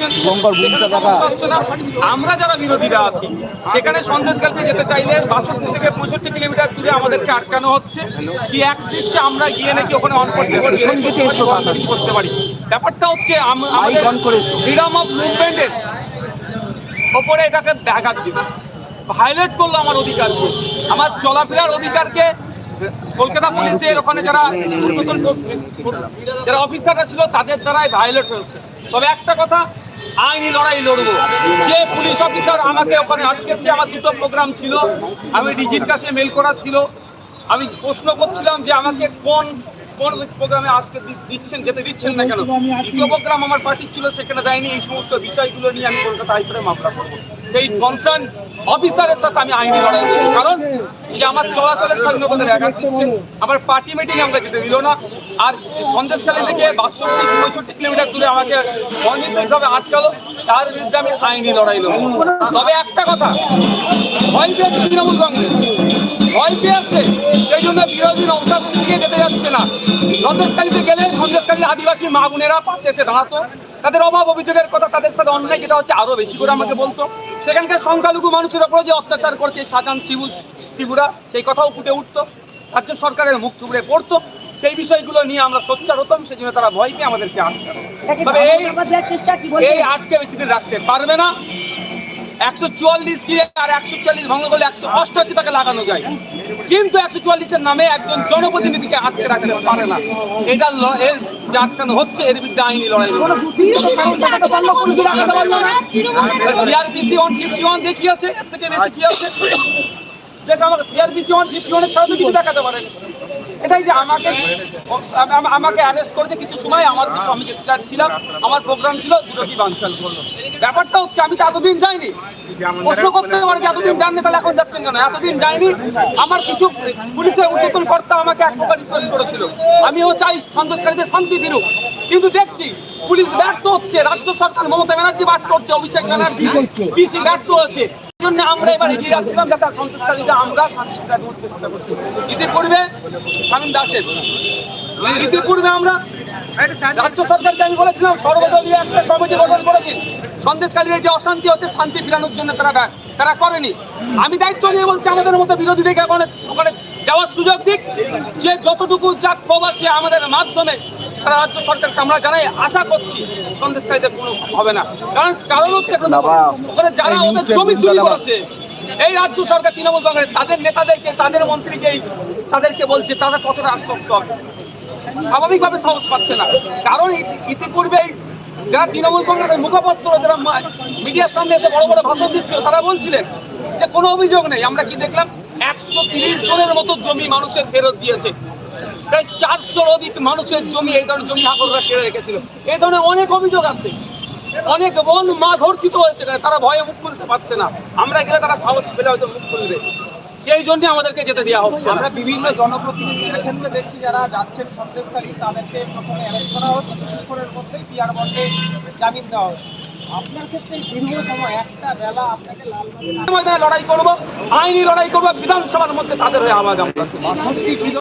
সেখানে দেখা। আমরা যারা বিরোধীরা আছি সেখানে সন্দেশকালতে যেতে চাইলে বাষট্টি থেকে পঁয়ষট্টি কিলোমিটার দূরে আমাদেরকে আটকানো হচ্ছে কি এক দৃশ্যে আমরা গিয়ে নাকি ওখানে অন করতে পারি। করতে পারি ব্যাপারটা হচ্ছে। ফ্রিডম অফ মুভমেন্টের ওপরে এটাকে ব্যাঘাত দিবে ভায়োলেট করল আমার অধিকারকে আমার চলাফেরার অধিকারকে কলকাতা পুলিশের ওখানে যারা যারা অফিসাররা ছিল তাদের দ্বারাই ভায়োলেট হয়েছে তবে একটা কথা আইনি লড়াই লড়বো। যে পুলিশ অফিসার আমাকে ওখানে আটকেছে, আমার দুটো প্রোগ্রাম ছিল। আমি ডিজির কাছে মেল করা ছিল। আমি প্রশ্ন করছিলাম যে আমাকে কোন কোন প্রোগ্রামে আজকে দিচ্ছেন যেতে দিচ্ছেন না কেন? দ্বিতীয় প্রোগ্রাম আমার পার্টির ছিল সেখানে দেয়নি। এই সমস্ত বিষয়গুলো নিয়ে আমি কলকাতা হাইকোর্টে মামলা করব। সেই কনসার্ন অফিসারের সাথে আমি আইনি লড়াই করব। কারণ সে আমার চলাচলের স্বাধীনতাদের আঘাত দিচ্ছে। আমার পার্টি মিটিংয়ে আমরা যেতে দিল না। আর সন্দেশকালী থেকে বাষট্টি পঁয়ষট্টি কিলোমিটার দূরে আমাকে অনিয়মিতভাবে আটকালো। তার বিরুদ্ধে আমি আইনি লড়াই লড়বো। তবে একটা কথা ভয় তৃণমূল কংগ্রেস। ভয় পেয়েছে। সেই জন্য বিরোধী নৌসাদ দিকে যেতে যাচ্ছে না। সন্দেশকালীতে গেলে সন্দেশকালীর আদিবাসী মা বোনেরা পাশে এসে দাঁড়াতো। তাদের অভাব অভিযোগের কথা তাদের সাথে অন্যায় যেটা হচ্ছে আরও বেশি করে আমাকে বলতো। সেখানকার সংখ্যালঘু মানুষের ওপরে যে অত্যাচার করছে শাহজাহান শিবু শিবুরা সেই কথাও ফুটে উঠতো। রাজ্য সরকারের মুখ থুবড়ে পড়তো। সেই বিষয়গুলো নিয়ে আমরা সোচ্চার হতাম সেই জন্য তারা ভয় পেয়ে আমাদেরকে আটকাতো এই এই আজকে বেশি দিন রাখতে পারবে না। একশো চুয়াল্লিশ কি আর একশো চুয়াল্লিশ ভঙ্গ করলে একশো অষ্টআশি টাকা লাগানো যায়। কিন্তু একশো চুয়াল্লিশের নামে একজন জনপ্রতিনিধিকে আটকে রাখতে পারে না। এটা এর যে আটকানো হচ্ছে, এর বিরুদ্ধে আইনি লড়াই দেখিয়েছে, এর থেকে বেশি কি আছে? যেটা আমাকে সিআরপিসি ওয়ান ফিফটি ওয়ানের ছাড়া তো কিছু দেখাতে পারেন। এটাই যে আমাকে আম- আম- আমাকে অ্যারেস্ট করেছে, কিছু সময় আমার আমি যেটা ছিলাম, আমার প্রোগ্রাম ছিল কি বাঞ্চাল করল। ব্যাপারটা হচ্ছে, আমি তো এতদিন যাইনি। প্রশ্ন করতে পারে এতদিন যাননি, তাহলে এখন যাচ্ছেন কেন? এতদিন যাইনি, আমার কিছু পুলিশের উদ্বোধন কর্তা আমাকে এক প্রকার রিকোয়েস্ট করেছিল। আমিও চাই সন্দেশকারীদের শান্তি ফিরুক। কিন্তু দেখছি, পুলিশ ব্যর্থ হচ্ছে, রাজ্য সরকার মমতা ব্যানার্জি ব্যর্থ করছে অভিষেক ব্যানার্জি পিসি ব্যর্থ হচ্ছে আমরা যাচ্ছিলাম আমরা দাসের আমরা একটা যে অশান্তি শান্তি ফিরানোর জন্য তারা তারা করেনি। আমি দায়িত্ব নিয়ে বলছি, আমাদের মতো বিরোধীদেরকে ওখানে ওখানে যাওয়ার সুযোগ দিক। যে যতটুকু যা ক্ষোভ আছে আমাদের মাধ্যমে তারা রাজ্য সরকারকে আমরা জানাই আশা করছি সন্দেশকারীদের কোনো হবে না। কারণ কারণ হচ্ছে ওখানে যারা ওদের জমি চুরি করেছে এই রাজ্য সরকার তৃণমূল কংগ্রেস তাদের নেতাদেরকে তাদের মন্ত্রীকে তাদেরকে বলছে তারা কতটা আশ্বস্ত। হবে স্বাভাবিকভাবে সাহস পাচ্ছে না। কারণ ইতি- ইতিপূর্বে যারা তৃণমূল কংগ্রেসের মুখপাত্র যারা মিডিয়ার সামনে এসে বড় বড় ভাষণ দিচ্ছিল তারা বলছিলেন যে কোনো অভিযোগ নেই। আমরা কি দেখলাম একশো তিরিশ জনের মতো জমি মানুষের ফেরত দিয়েছে। প্রায় চারশোর অধিক মানুষের জমি এই ধরনের জমি হাকররা কেড়ে রেখেছিল। এই ধরনের অনেক অভিযোগ আছে। অনেক বোন মা ধর্ষিত হয়েছে তারা ভয়ে মুখ খুলতে পারছে না। আমরা গেলে তারা সাহস পেলে হয়তো মুখ খুলবে। সেই জন্য আমাদেরকে যেতে দেওয়া হচ্ছে। আমরা বিভিন্ন জনপ্রতিনিধিদের ক্ষেত্রে দেখছি যারা যাচ্ছেন সন্দেশকারী তাদেরকে প্রথমে অ্যারেস্ট করা হচ্ছে। কিছুক্ষণের মধ্যেই পিয়ার বন্ডে জামিন দেওয়া হচ্ছে। আপনার ক্ষেত্রে দীর্ঘ সময় একটা বেলা আপনাকে লাল ময়দানে লড়াই করব আইনি লড়াই করব বিধানসভার মধ্যে তাদের হয়ে আওয়াজ আমরা।